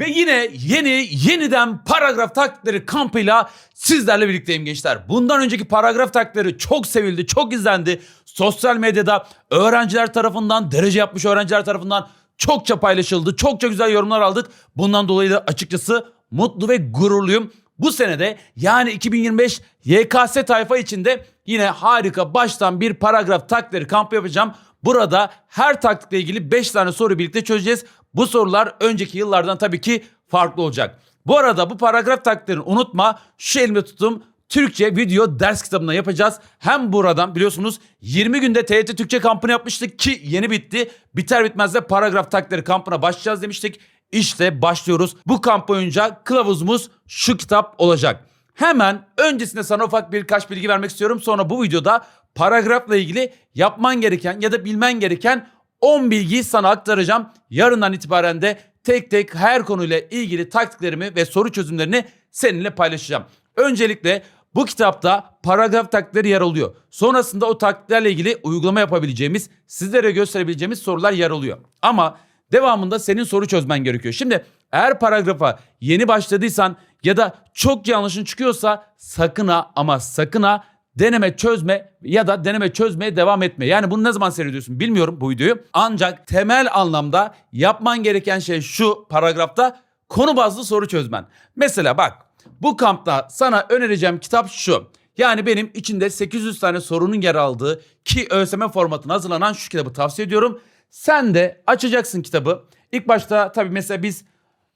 Ve yine yeni yeniden paragraf taktikleri kampıyla sizlerle birlikteyim gençler. Bundan önceki paragraf taktikleri çok sevildi, çok izlendi. Sosyal medyada öğrenciler tarafından, derece yapmış öğrenciler tarafından çokça paylaşıldı. Çokça güzel yorumlar aldık. Bundan dolayı da açıkçası mutlu ve gururluyum. Bu senede yani 2025 YKS tayfa içinde yine harika baştan bir paragraf taktikleri kampı yapacağım. Burada her taktikle ilgili 5 tane soru birlikte çözeceğiz. Bu sorular önceki yıllardan tabii ki farklı olacak. Bu arada bu paragraf taktiklerini unutma. Şu elimde tuttuğum Türkçe video ders kitabına yapacağız. Hem buradan biliyorsunuz 20 günde TYT Türkçe kampını yapmıştık ki yeni bitti. Biter bitmez de paragraf taktikleri kampına başlayacağız demiştik. İşte başlıyoruz. Bu kamp boyunca kılavuzumuz şu kitap olacak. Hemen öncesinde sana ufak birkaç bilgi vermek istiyorum. Sonra bu videoda paragrafla ilgili yapman gereken ya da bilmen gereken 10 bilgiyi sana aktaracağım. Yarından itibaren de tek tek her konuyla ilgili taktiklerimi ve soru çözümlerini seninle paylaşacağım. Öncelikle bu kitapta paragraf taktikleri yer alıyor. Sonrasında o taktiklerle ilgili uygulama yapabileceğimiz, sizlere gösterebileceğimiz sorular yer alıyor. Ama devamında senin soru çözmen gerekiyor. Şimdi eğer paragrafa yeni başladıysan ya da çok yanlışın çıkıyorsa sakın ha ama sakın ha deneme çözme ya da deneme çözmeye devam etme. Yani bunu ne zaman seyrediyorsun bilmiyorum bu videoyu. Ancak temel anlamda yapman gereken şey şu paragrafta konu bazlı soru çözmen. Mesela bak bu kampta sana önereceğim kitap şu. Yani benim içinde 800 tane sorunun yer aldığı ki ÖSYM formatına hazırlanan şu kitabı tavsiye ediyorum. Sen de açacaksın kitabı. İlk başta tabii mesela biz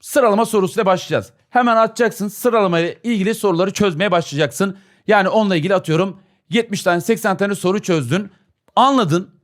sıralama sorusuyla başlayacağız. Hemen açacaksın sıralamayla ilgili soruları çözmeye başlayacaksın. Yani onunla ilgili atıyorum 70 tane 80 tane soru çözdün. Anladın.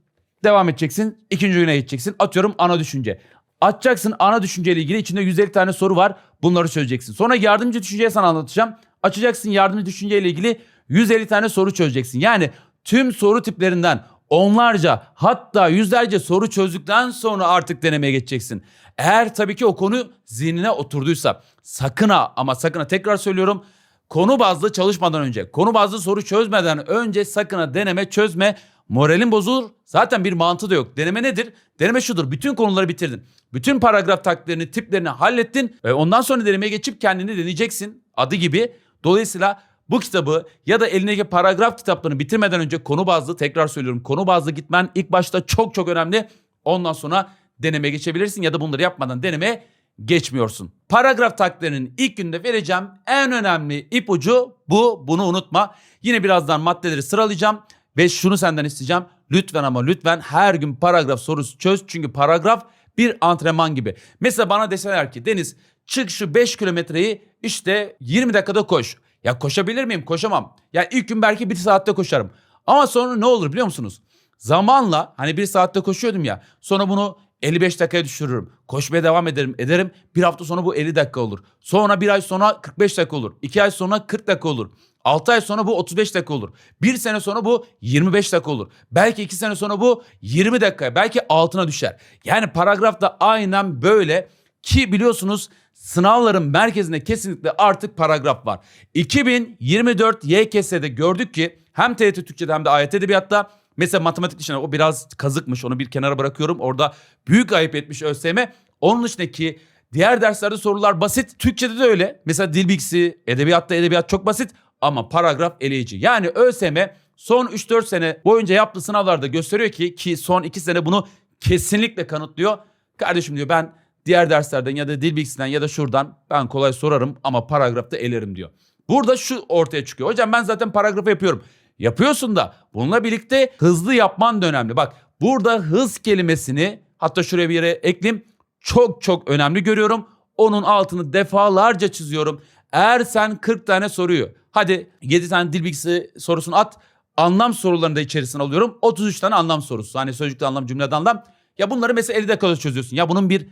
Devam edeceksin. İkinci güne geçeceksin. Atıyorum ana düşünce. Açacaksın ana düşünceyle ilgili içinde 150 tane soru var. Bunları çözeceksin. Sonra yardımcı düşünceyi sana anlatacağım. Açacaksın yardımcı düşünceyle ilgili 150 tane soru çözeceksin. Yani tüm soru tiplerinden onlarca hatta yüzlerce soru çözdükten sonra artık denemeye geçeceksin. Eğer tabii ki o konu zihnine oturduysa sakın ha ama sakın ha tekrar söylüyorum konu bazlı çalışmadan önce, konu bazlı soru çözmeden önce sakın deneme çözme. Moralin bozulur. Zaten bir mantığı da yok. Deneme nedir? Deneme şudur. Bütün konuları bitirdin. Bütün paragraf taktiklerini, tiplerini hallettin. Ve ondan sonra denemeye geçip kendini deneyeceksin. Adı gibi. Dolayısıyla bu kitabı ya da elindeki paragraf kitaplarını bitirmeden önce konu bazlı tekrar söylüyorum. Konu bazlı gitmen ilk başta çok çok önemli. Ondan sonra deneme geçebilirsin ya da bunları yapmadan deneme geçmiyorsun. Paragraf taktiklerinin ilk günde vereceğim en önemli ipucu bu. Bunu unutma. Yine birazdan maddeleri sıralayacağım ve şunu senden isteyeceğim. Lütfen ama lütfen her gün paragraf sorusu çöz. Çünkü paragraf bir antrenman gibi. Mesela bana deseler ki Deniz çık şu 5 kilometreyi işte 20 dakikada koş. Ya koşabilir miyim? Koşamam. Ya ilk gün belki bir saatte koşarım. Ama sonra ne olur biliyor musunuz? Zamanla hani bir saatte koşuyordum ya. Sonra bunu 55 dakikaya düşürürüm. Koşmaya devam ederim. Ederim. Bir hafta sonra bu 50 dakika olur. Sonra bir ay sonra 45 dakika olur. 2 ay sonra 40 dakika olur. 6 ay sonra bu 35 dakika olur. 1 sene sonra bu 25 dakika olur. Belki 2 sene sonra bu 20 dakika. Belki altına düşer. Yani paragrafta aynen böyle ki biliyorsunuz sınavların merkezinde kesinlikle artık paragraf var. 2024 YKS'de gördük ki hem TYT Türkçe'de hem de AYT Edebiyat'ta mesela matematik dışında o biraz kazıkmış onu bir kenara bırakıyorum. Orada büyük ayıp etmiş ÖSYM. Onun dışındaki diğer derslerde sorular basit. Türkçe'de de öyle. Mesela dil bilgisi, edebiyatta edebiyat çok basit ama paragraf eleyici. Yani ÖSYM son 3-4 sene boyunca yaptığı sınavlarda gösteriyor ki ki son 2 sene bunu kesinlikle kanıtlıyor. Kardeşim diyor ben diğer derslerden ya da dil bilgisinden ya da şuradan ben kolay sorarım ama paragrafta elerim diyor. Burada şu ortaya çıkıyor. Hocam ben zaten paragrafı yapıyorum. Yapıyorsun da bununla birlikte hızlı yapman da önemli. Bak burada hız kelimesini hatta şuraya bir yere ekleyeyim. Çok çok önemli görüyorum. Onun altını defalarca çiziyorum. Eğer sen 40 tane soruyu hadi 7 tane dil bilgisi sorusunu at. Anlam sorularını da içerisine alıyorum. 33 tane anlam sorusu. Hani sözcükte anlam, cümlede anlam. Ya bunları mesela 50 dakikada çözüyorsun. Ya bunun bir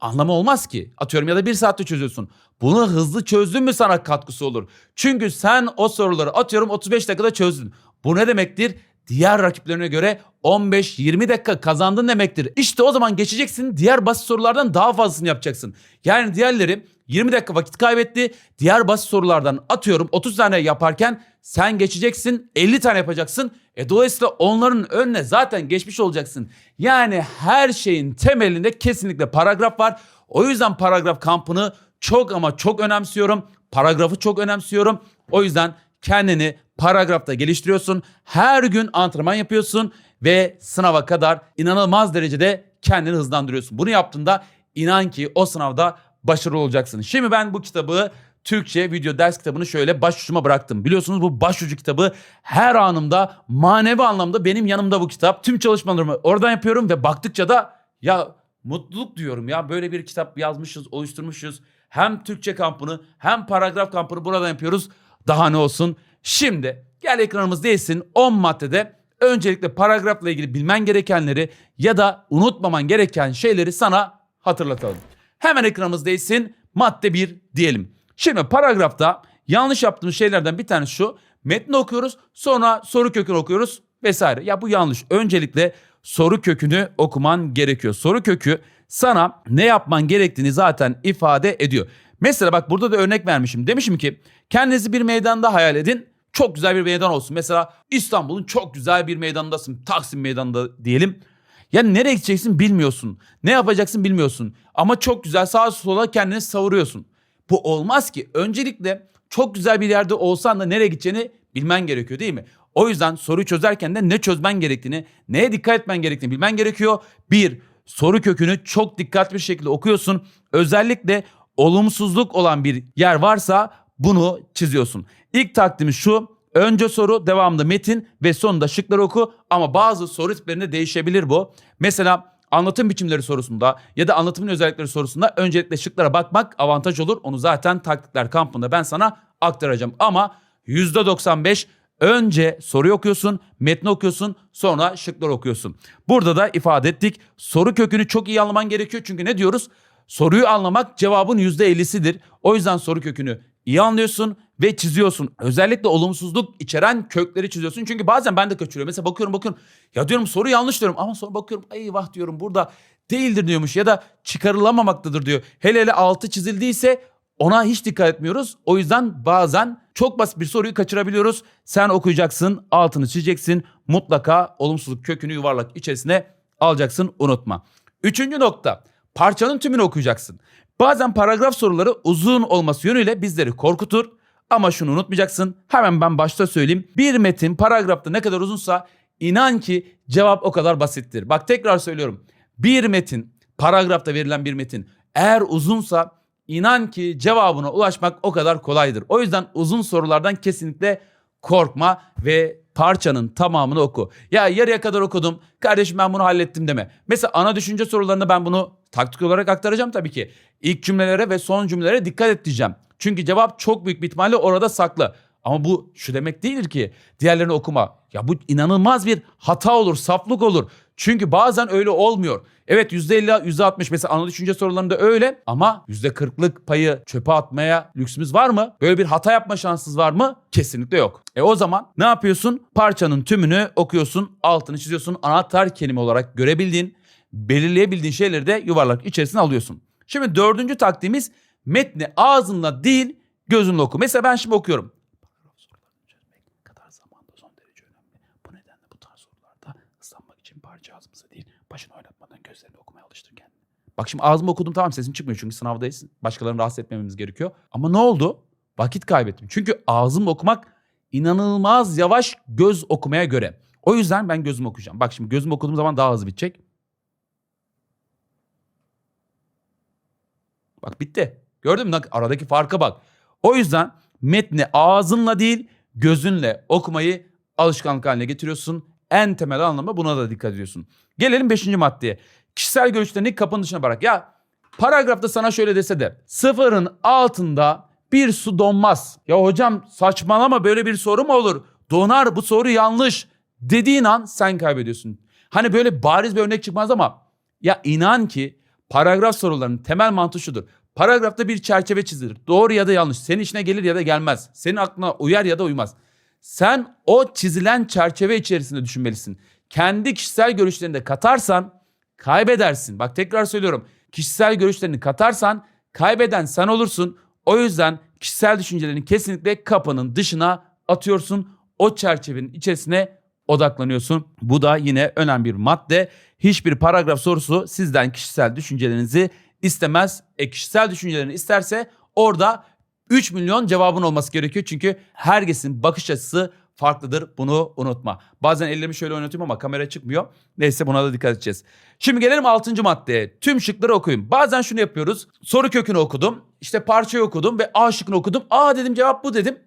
anlamı olmaz ki. Atıyorum ya da bir saatte çözüyorsun. Bunu hızlı çözdün mü sana katkısı olur. Çünkü sen o soruları atıyorum 35 dakikada çözdün. Bu ne demektir? Diğer rakiplerine göre 15-20 dakika kazandın demektir. İşte o zaman geçeceksin diğer basit sorulardan daha fazlasını yapacaksın. Yani diğerleri 20 dakika vakit kaybetti. Diğer basit sorulardan atıyorum 30 tane yaparken sen geçeceksin 50 tane yapacaksın. E dolayısıyla onların önüne zaten geçmiş olacaksın. Yani her şeyin temelinde kesinlikle paragraf var. O yüzden paragraf kampını çok ama çok önemsiyorum. Paragrafı çok önemsiyorum. O yüzden kendini paragrafta geliştiriyorsun. Her gün antrenman yapıyorsun ve sınava kadar inanılmaz derecede kendini hızlandırıyorsun. Bunu yaptığında inan ki o sınavda başarılı olacaksın. Şimdi ben bu kitabı Türkçe video ders kitabını şöyle başucuma bıraktım. Biliyorsunuz bu başucu kitabı her anımda manevi anlamda benim yanımda bu kitap. Tüm çalışmalarımı oradan yapıyorum ve baktıkça da ya mutluluk diyorum ya böyle bir kitap yazmışız, oluşturmuşuz. Hem Türkçe kampını hem paragraf kampını buradan yapıyoruz. Daha ne olsun? Şimdi gel ekranımız değilsin 10 maddede öncelikle paragrafla ilgili bilmen gerekenleri ya da unutmaman gereken şeyleri sana hatırlatalım. Hemen ekranımız değilsin madde 1 diyelim. Şimdi paragrafta yanlış yaptığımız şeylerden bir tanesi şu. Metni okuyoruz sonra soru kökünü okuyoruz vesaire. Ya bu yanlış. Öncelikle soru kökünü okuman gerekiyor. Soru kökü sana ne yapman gerektiğini zaten ifade ediyor. Mesela bak burada da örnek vermişim. Demişim ki kendinizi bir meydanda hayal edin. Çok güzel bir meydan olsun. Mesela İstanbul'un çok güzel bir meydanındasın. Taksim meydanında diyelim. Yani nereye gideceksin bilmiyorsun. Ne yapacaksın bilmiyorsun. Ama çok güzel sağa sola kendini savuruyorsun. Bu olmaz ki. Öncelikle çok güzel bir yerde olsan da nereye gideceğini bilmen gerekiyor değil mi? O yüzden soruyu çözerken de ne çözmen gerektiğini, neye dikkat etmen gerektiğini bilmen gerekiyor. Bir, soru kökünü çok dikkatli bir şekilde okuyorsun. Özellikle olumsuzluk olan bir yer varsa bunu çiziyorsun. İlk takdimi şu. Önce soru, devamında metin ve sonunda şıkları oku ama bazı soru tiplerinde değişebilir bu. Mesela anlatım biçimleri sorusunda ya da anlatımın özellikleri sorusunda öncelikle şıklara bakmak avantaj olur. Onu zaten taktikler kampında ben sana aktaracağım. Ama %95 önce soruyu okuyorsun, metni okuyorsun, sonra şıkları okuyorsun. Burada da ifade ettik. Soru kökünü çok iyi anlaman gerekiyor. Çünkü ne diyoruz? Soruyu anlamak cevabın %50'sidir. O yüzden soru kökünü iyi anlıyorsun ve çiziyorsun. Özellikle olumsuzluk içeren kökleri çiziyorsun. Çünkü bazen ben de kaçırıyorum. Mesela bakıyorum bakıyorum. Ya diyorum soru yanlış diyorum ama sonra bakıyorum eyvah diyorum burada değildir diyormuş ya da çıkarılamamaktadır diyor. Hele hele altı çizildiyse ona hiç dikkat etmiyoruz. O yüzden bazen çok basit bir soruyu kaçırabiliyoruz. Sen okuyacaksın, altını çizeceksin. Mutlaka olumsuzluk kökünü yuvarlak içerisine alacaksın unutma. Üçüncü nokta parçanın tümünü okuyacaksın. Bazen paragraf soruları uzun olması yönüyle bizleri korkutur. Ama şunu unutmayacaksın. Hemen ben başta söyleyeyim. Bir metin paragrafta ne kadar uzunsa inan ki cevap o kadar basittir. Bak tekrar söylüyorum. Bir metin, paragrafta verilen bir metin eğer uzunsa inan ki cevabına ulaşmak o kadar kolaydır. O yüzden uzun sorulardan kesinlikle korkma ve parçanın tamamını oku. Ya yarıya kadar okudum. Kardeşim ben bunu hallettim deme. Mesela ana düşünce sorularında ben bunu taktik olarak aktaracağım tabii ki. İlk cümlelere ve son cümlelere dikkat et diyeceğim. Çünkü cevap çok büyük bir ihtimalle orada saklı. Ama bu şu demek değildir ki diğerlerini okuma. Ya bu inanılmaz bir hata olur, saflık olur. Çünkü bazen öyle olmuyor. Evet %50, %60 mesela ana düşünce sorularında öyle ama %40'lık payı çöpe atmaya lüksümüz var mı? Böyle bir hata yapma şansınız var mı? Kesinlikle yok. E o zaman ne yapıyorsun? Parçanın tümünü okuyorsun, altını çiziyorsun. Anahtar kelime olarak görebildiğin, belirleyebildiğin şeyleri de yuvarlak içerisine alıyorsun. Şimdi dördüncü taktiğimiz metni ağzınla değil gözünle oku. Mesela ben şimdi okuyorum. Paragraf sorularını çözmek kadar zamanda son derece önemli. Bu nedenle bu tarz sorularda ıslanmak için parça ağzımıza değil başını oynatmadan gözlerini okumaya alıştır kendini. Bak şimdi ağzımı okudum tamam sesim çıkmıyor çünkü sınavdayız. Başkalarını rahatsız etmememiz gerekiyor. Ama ne oldu? Vakit kaybettim. Çünkü ağzımla okumak inanılmaz yavaş göz okumaya göre. O yüzden ben gözümü okuyacağım. Bak şimdi gözümü okuduğum zaman daha hızlı bitecek. Bak bitti. Gördün mü? Aradaki farka bak. O yüzden metni ağzınla değil gözünle okumayı alışkanlık haline getiriyorsun. En temel anlamda buna da dikkat ediyorsun. Gelelim 5. maddeye. Kişisel görüşlerini kapının dışına bırak. Ya paragrafta sana şöyle dese de sıfırın altında bir su donmaz. Ya hocam saçmalama böyle bir soru mu olur? Donar bu soru yanlış dediğin an sen kaybediyorsun. Hani böyle bariz bir örnek çıkmaz ama ya inan ki paragraf sorularının temel mantığı şudur. Paragrafta bir çerçeve çizilir. Doğru ya da yanlış. Senin işine gelir ya da gelmez. Senin aklına uyar ya da uymaz. Sen o çizilen çerçeve içerisinde düşünmelisin. Kendi kişisel görüşlerini de katarsan kaybedersin. Bak tekrar söylüyorum. Kişisel görüşlerini katarsan kaybeden sen olursun. O yüzden kişisel düşüncelerini kesinlikle kapının dışına atıyorsun. O çerçevenin içerisine odaklanıyorsun. Bu da yine önemli bir madde. Hiçbir paragraf sorusu sizden kişisel düşüncelerinizi istemez. E kişisel düşüncelerini isterse orada 3 milyon cevabın olması gerekiyor. Çünkü herkesin bakış açısı farklıdır. Bunu unutma. Bazen ellerimi şöyle oynatıyorum ama kamera çıkmıyor. Neyse buna da dikkat edeceğiz. Şimdi gelelim 6. maddeye. Tüm şıkları okuyun. Bazen şunu yapıyoruz. Soru kökünü okudum. işte parçayı okudum ve A şıkkını okudum. Aa dedim cevap bu dedim.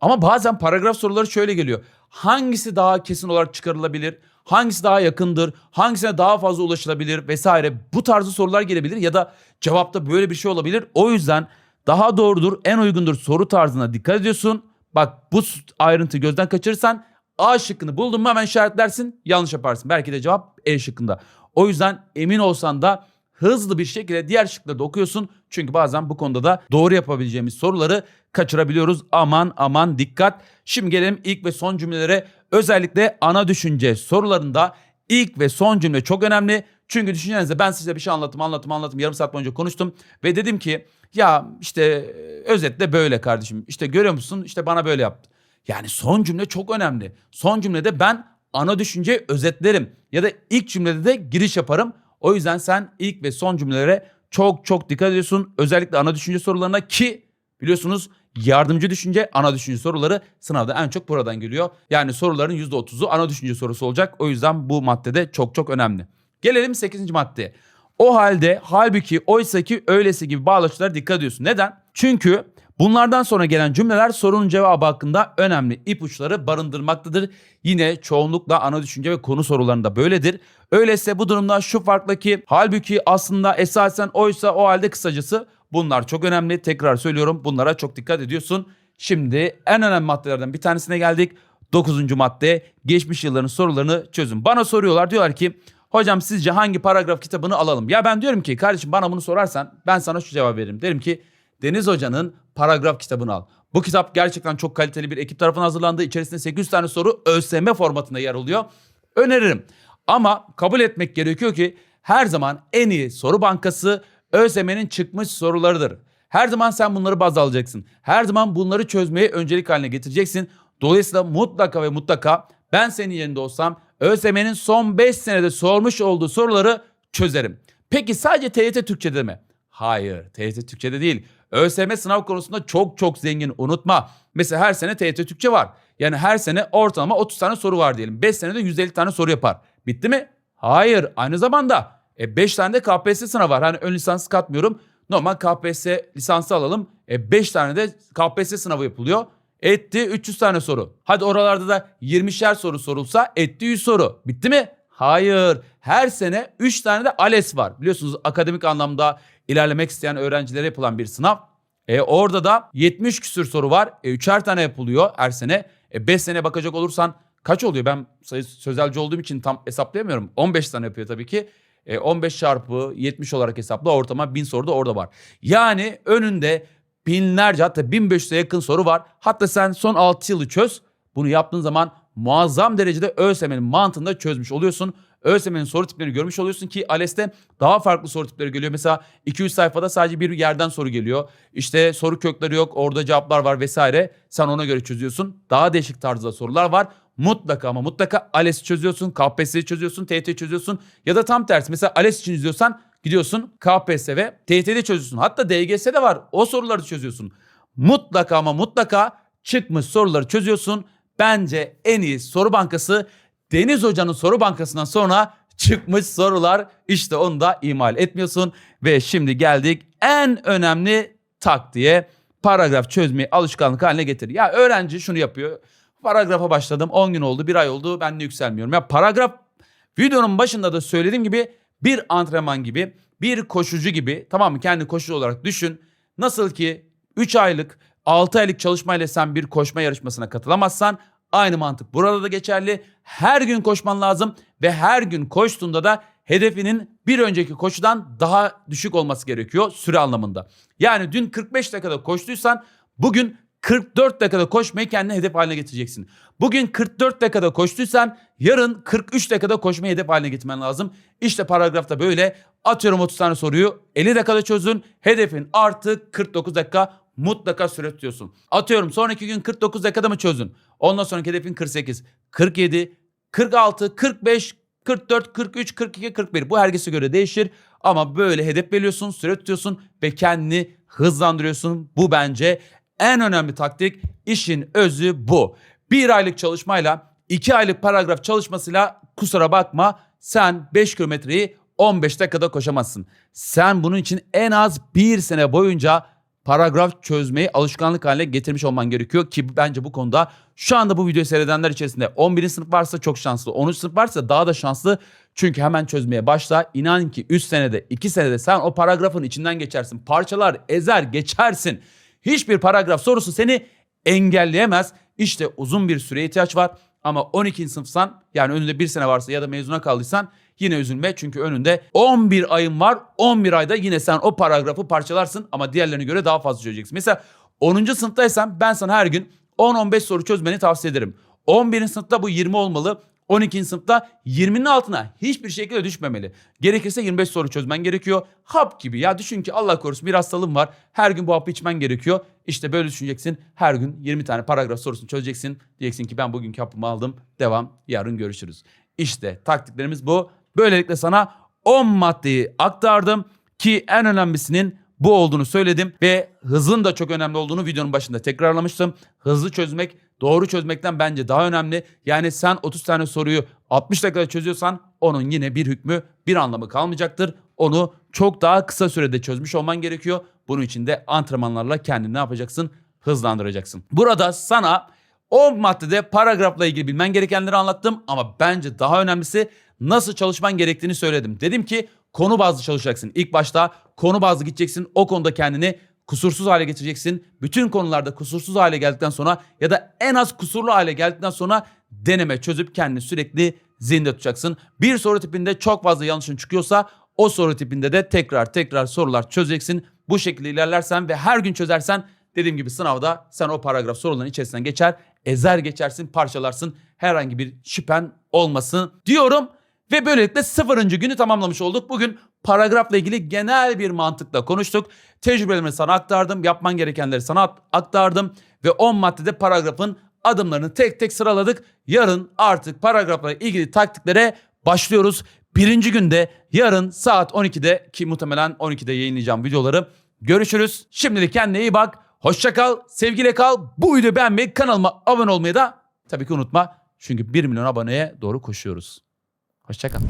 Ama bazen paragraf soruları şöyle geliyor. Hangisi daha kesin olarak çıkarılabilir? Hangisi daha yakındır? Hangisine daha fazla ulaşılabilir vesaire. Bu tarzı sorular gelebilir ya da cevapta böyle bir şey olabilir. O yüzden daha doğrudur, en uygundur soru tarzına dikkat ediyorsun. Bak bu ayrıntı gözden kaçırırsan A şıkkını buldun mu hemen işaretlersin. Yanlış yaparsın. Belki de cevap E şıkkında. O yüzden emin olsan da hızlı bir şekilde diğer şıkları da okuyorsun. Çünkü bazen bu konuda da doğru yapabileceğimiz soruları kaçırabiliyoruz. Aman aman dikkat. Şimdi gelelim ilk ve son cümlelere. Özellikle ana düşünce sorularında ilk ve son cümle çok önemli. Çünkü düşüncenizde ben size bir şey anlattım anlattım anlattım yarım saat boyunca konuştum. Ve dedim ki ya işte e, özetle böyle kardeşim. İşte görüyor musun işte bana böyle yaptı. Yani son cümle çok önemli. Son cümlede ben ana düşünceyi özetlerim. Ya da ilk cümlede de giriş yaparım. O yüzden sen ilk ve son cümlelere çok çok dikkat ediyorsun. Özellikle ana düşünce sorularına ki biliyorsunuz yardımcı düşünce, ana düşünce soruları sınavda en çok buradan geliyor. Yani soruların %30'u ana düşünce sorusu olacak. O yüzden bu maddede çok çok önemli. Gelelim 8. maddeye. O halde halbuki oysa ki öylesi gibi bağlaçlara dikkat ediyorsun. Neden? Çünkü bunlardan sonra gelen cümleler sorunun cevabı hakkında önemli ipuçları barındırmaktadır. Yine çoğunlukla ana düşünce ve konu sorularında böyledir. Öyleyse bu durumda şu farklı ki halbuki aslında esasen oysa o halde kısacası bunlar çok önemli. Tekrar söylüyorum bunlara çok dikkat ediyorsun. Şimdi en önemli maddelerden bir tanesine geldik. 9. madde geçmiş yılların sorularını çözün. Bana soruyorlar diyorlar ki Hocam sizce hangi paragraf kitabını alalım? Ya ben diyorum ki kardeşim bana bunu sorarsan ben sana şu cevap veririm. Derim ki Deniz Hoca'nın paragraf kitabını al. Bu kitap gerçekten çok kaliteli bir ekip tarafından hazırlandı. İçerisinde 800 tane soru ÖSYM formatında yer alıyor. Öneririm. Ama kabul etmek gerekiyor ki her zaman en iyi soru bankası ÖSYM'nin çıkmış sorularıdır. Her zaman sen bunları baz alacaksın. Her zaman bunları çözmeye öncelik haline getireceksin. Dolayısıyla mutlaka ve mutlaka ben senin yerinde olsam ÖSYM'nin son 5 senede sormuş olduğu soruları çözerim. Peki sadece TYT Türkçe'de mi? Hayır, TYT Türkçe'de değil. ÖSYM sınav konusunda çok çok zengin unutma. Mesela her sene TYT Türkçe var. Yani her sene ortalama 30 tane soru var diyelim. 5 senede 150 tane soru yapar. Bitti mi? Hayır. Aynı zamanda 5 tane de KPSS sınavı var. Hani ön lisans katmıyorum. Normal KPSS lisansı alalım. 5 tane de KPSS sınavı yapılıyor. Etti 300 tane soru. Hadi oralarda da 20'şer soru sorulsa etti 100 soru. Bitti mi? Hayır. Her sene 3 tane de ALES var. Biliyorsunuz akademik anlamda ilerlemek isteyen öğrencilere yapılan bir sınav. E orada da 70 küsür soru var. E, üçer tane yapılıyor her sene. E 5 sene bakacak olursan kaç oluyor? Ben sözelci olduğum için tam hesaplayamıyorum. 15 tane yapıyor tabii ki. E 15 çarpı 70 olarak hesapla ortama 1000 soru da orada var. Yani önünde binlerce hatta 1500'e yakın soru var. Hatta sen son 6 yılı çöz. Bunu yaptığın zaman muazzam derecede ÖSYM'nin mantığında çözmüş oluyorsun. ÖSYM'nin soru tiplerini görmüş oluyorsun ki ALES'te daha farklı soru tipleri geliyor. Mesela 200 sayfada sadece bir yerden soru geliyor. İşte soru kökleri yok, orada cevaplar var vesaire. Sen ona göre çözüyorsun. Daha değişik tarzda sorular var. Mutlaka ama mutlaka ALES çözüyorsun, KPSS'yi çözüyorsun, TYT çözüyorsun ya da tam tersi. Mesela ALES için izliyorsan gidiyorsun KPSS ve TYT'de çözüyorsun. Hatta DGS'de var. O soruları çözüyorsun. Mutlaka ama mutlaka çıkmış soruları çözüyorsun. Bence en iyi soru bankası Deniz Hoca'nın soru bankasından sonra çıkmış sorular. İşte onu da ihmal etmiyorsun. Ve şimdi geldik en önemli taktiğe paragraf çözmeyi alışkanlık haline getir. Ya öğrenci şunu yapıyor. Paragrafa başladım 10 gün oldu bir ay oldu ben de yükselmiyorum. Ya paragraf videonun başında da söylediğim gibi bir antrenman gibi bir koşucu gibi tamam mı kendi koşucu olarak düşün. Nasıl ki 3 aylık 6 aylık çalışmayla sen bir koşma yarışmasına katılamazsan aynı mantık burada da geçerli. Her gün koşman lazım ve her gün koştuğunda da hedefinin bir önceki koşudan daha düşük olması gerekiyor süre anlamında. Yani dün 45 dakikada koştuysan bugün 44 dakikada koşmayı kendine hedef haline getireceksin. Bugün 44 dakikada koştuysan yarın 43 dakikada koşmayı hedef haline getirmen lazım. İşte paragrafta böyle atıyorum 30 tane soruyu 50 dakikada çözün. Hedefin artık 49 dakika mutlaka süre tutuyorsun. Atıyorum sonraki gün 49 dakikada mı çözün? Ondan sonraki hedefin 48, 47, 46, 45, 44, 43, 42, 41. Bu herkese göre değişir. Ama böyle hedef belirliyorsun, süre tutuyorsun ve kendini hızlandırıyorsun. Bu bence en önemli taktik. İşin özü bu. Bir aylık çalışmayla iki aylık paragraf çalışmasıyla kusura bakma sen 5 kilometreyi 15 dakikada koşamazsın. Sen bunun için en az bir sene boyunca paragraf çözmeyi alışkanlık haline getirmiş olman gerekiyor ki bence bu konuda şu anda bu videoyu seyredenler içerisinde 11. sınıf varsa çok şanslı. 10. sınıf varsa daha da şanslı. Çünkü hemen çözmeye başla. İnan ki 3 senede 2 senede sen o paragrafın içinden geçersin. Parçalar ezer geçersin. Hiçbir paragraf sorusu seni engelleyemez. İşte uzun bir süreye ihtiyaç var. Ama 12. sınıfsan yani önünde bir sene varsa ya da mezuna kaldıysan yine üzülme. Çünkü önünde 11 ayın var. 11 ayda yine sen o paragrafı parçalarsın ama diğerlerine göre daha fazla çözeceksin. Mesela 10. sınıftaysan ben sana her gün 10-15 soru çözmeni tavsiye ederim. 11. sınıfta bu 20 olmalı. 12. sınıfta 20'nin altına hiçbir şekilde düşmemeli. Gerekirse 25 soru çözmen gerekiyor. Hap gibi ya düşün ki Allah korusun bir hastalığın var. Her gün bu hapı içmen gerekiyor. İşte böyle düşüneceksin. Her gün 20 tane paragraf sorusunu çözeceksin. Diyeceksin ki ben bugünkü hapımı aldım. Devam. Yarın görüşürüz. İşte taktiklerimiz bu. Böylelikle sana 10 maddeyi aktardım ki en önemlisinin bu olduğunu söyledim ve hızın da çok önemli olduğunu videonun başında tekrarlamıştım. Hızlı çözmek doğru çözmekten bence daha önemli. Yani sen 30 tane soruyu 60 dakikada çözüyorsan onun yine bir hükmü bir anlamı kalmayacaktır. Onu çok daha kısa sürede çözmüş olman gerekiyor. Bunun için de antrenmanlarla kendini ne yapacaksın? Hızlandıracaksın. Burada sana o maddede paragrafla ilgili bilmen gerekenleri anlattım ama bence daha önemlisi nasıl çalışman gerektiğini söyledim. Dedim ki konu bazlı çalışacaksın. İlk başta konu bazlı gideceksin. O konuda kendini kusursuz hale getireceksin. Bütün konularda kusursuz hale geldikten sonra ya da en az kusurlu hale geldikten sonra deneme çözüp kendini sürekli zihinde tutacaksın. Bir soru tipinde çok fazla yanlışın çıkıyorsa o soru tipinde de tekrar tekrar sorular çözeceksin. Bu şekilde ilerlersen ve her gün çözersen dediğim gibi sınavda sen o paragraf soruların içerisinden geçer, ezer geçersin, parçalarsın. Herhangi bir şüphen olmasın diyorum. Ve böylelikle sıfırıncı günü tamamlamış olduk. Bugün paragrafla ilgili genel bir mantıkla konuştuk. Tecrübelerimi sana aktardım. Yapman gerekenleri sana aktardım. Ve 10 maddede paragrafın adımlarını tek tek sıraladık. Yarın artık paragrafla ilgili taktiklere başlıyoruz. Birinci günde yarın saat 12'de ki muhtemelen 12'de yayınlayacağım videoları. Görüşürüz. Şimdilik kendine iyi bak. Hoşça kal, sevgiyle kal. Bu videoyu beğenmeyi, kanalıma abone olmayı da tabii ki unutma. Çünkü 1 milyon aboneye doğru koşuyoruz. Hoşçakal.